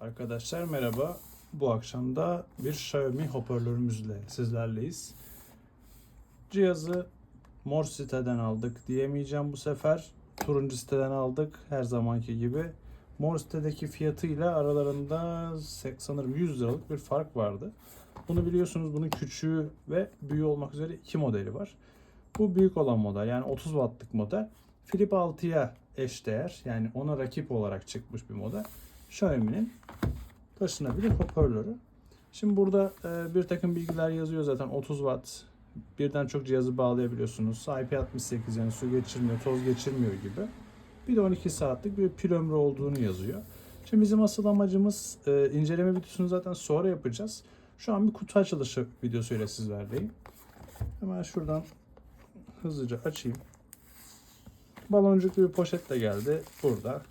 Arkadaşlar merhaba. Bu akşam da bir Xiaomi hoparlörümüzle sizlerleyiz. Cihazı mor siteden aldık diyemeyeceğim bu sefer. Turuncu siteden aldık her zamanki gibi. Mor sitedeki fiyatıyla aralarında sanırım 100 liralık bir fark vardı. Bunu biliyorsunuz bunun küçüğü ve büyüğü olmak üzere iki modeli var. Bu büyük olan model yani 30 wattlık model. Flip 6'ya eşdeğer yani ona rakip olarak çıkmış bir model. Xiaomi'nin taşınabilir hoparlörü. Şimdi burada e, bir takım bilgiler yazıyor zaten 30 watt birden çok cihazı bağlayabiliyorsunuz. IP68 yani su geçirmiyor, toz geçirmiyor gibi. Bir de 12 saatlik bir pil ömrü olduğunu yazıyor. Şimdi bizim asıl amacımız e, inceleme videosunu zaten sonra yapacağız. Şu an bir kutu açılışı videosuyla sizlerleyim. Hemen şuradan hızlıca açayım. Baloncuklu bir poşet de geldi burada.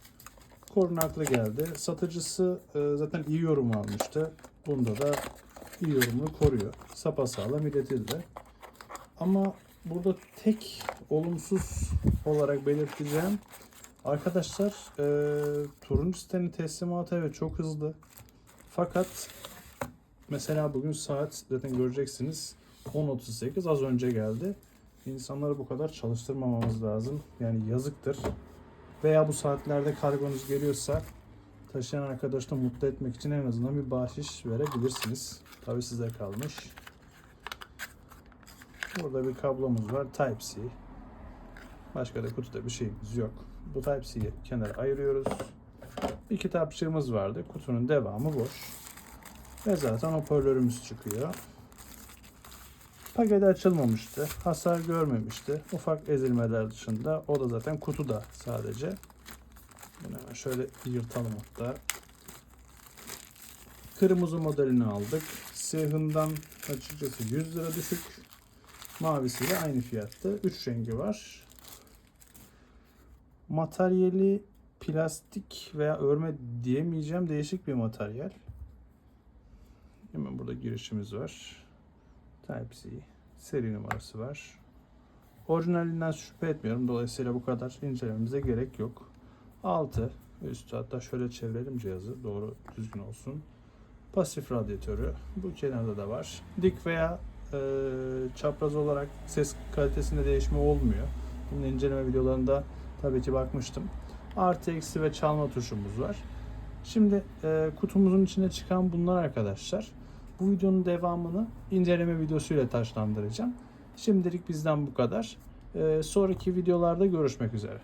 Korunaklı geldi. Satıcısı e, zaten iyi yorum almıştı. Bunda da iyi yorumunu koruyor. Sapasağlam iletildi. Ama burada tek olumsuz olarak belirteceğim arkadaşlar e, turuncu sitenin teslimatı evet çok hızlı. Fakat mesela bugün saat zaten göreceksiniz 10.38 az önce geldi. İnsanları bu kadar çalıştırmamamız lazım. Yani yazıktır. Veya bu saatlerde kargonuz geliyorsa taşıyan arkadaşı da mutlu etmek için en azından bir bahşiş verebilirsiniz. Tabi size kalmış. Burada bir kablomuz var. Type-C. Başka da kutuda bir şeyimiz yok. Bu Type-C'yi kenara ayırıyoruz. Bir kitapçığımız vardı. Kutunun devamı boş. Ve zaten hoparlörümüz çıkıyor. Paket açılmamıştı. Hasar görmemişti. Ufak ezilmeler dışında. O da zaten kutuda sadece. Bunu şöyle yırtalım hatta. Kırmızı modelini aldık. Siyahından açıkçası 100 lira düşük. Mavisi de aynı fiyatta. 3 rengi var. Materyali plastik veya örme diyemeyeceğim değişik bir materyal. Hemen burada girişimiz var. Type-C. Seri numarası var. Orijinalinden şüphe etmiyorum. Dolayısıyla bu kadar incelememize gerek yok. Altı üstü hatta şöyle çevirelim cihazı doğru düzgün olsun. Pasif radyatörü bu kenarda da var. Dik veya e, çapraz olarak ses kalitesinde değişme olmuyor. Bunun inceleme videolarında tabii ki bakmıştım. Artı eksi ve çalma tuşumuz var. Şimdi e, kutumuzun içine çıkan bunlar arkadaşlar. Bu videonun devamını inceleme videosuyla taşlandıracağım. Şimdilik bizden bu kadar. E, sonraki videolarda görüşmek üzere.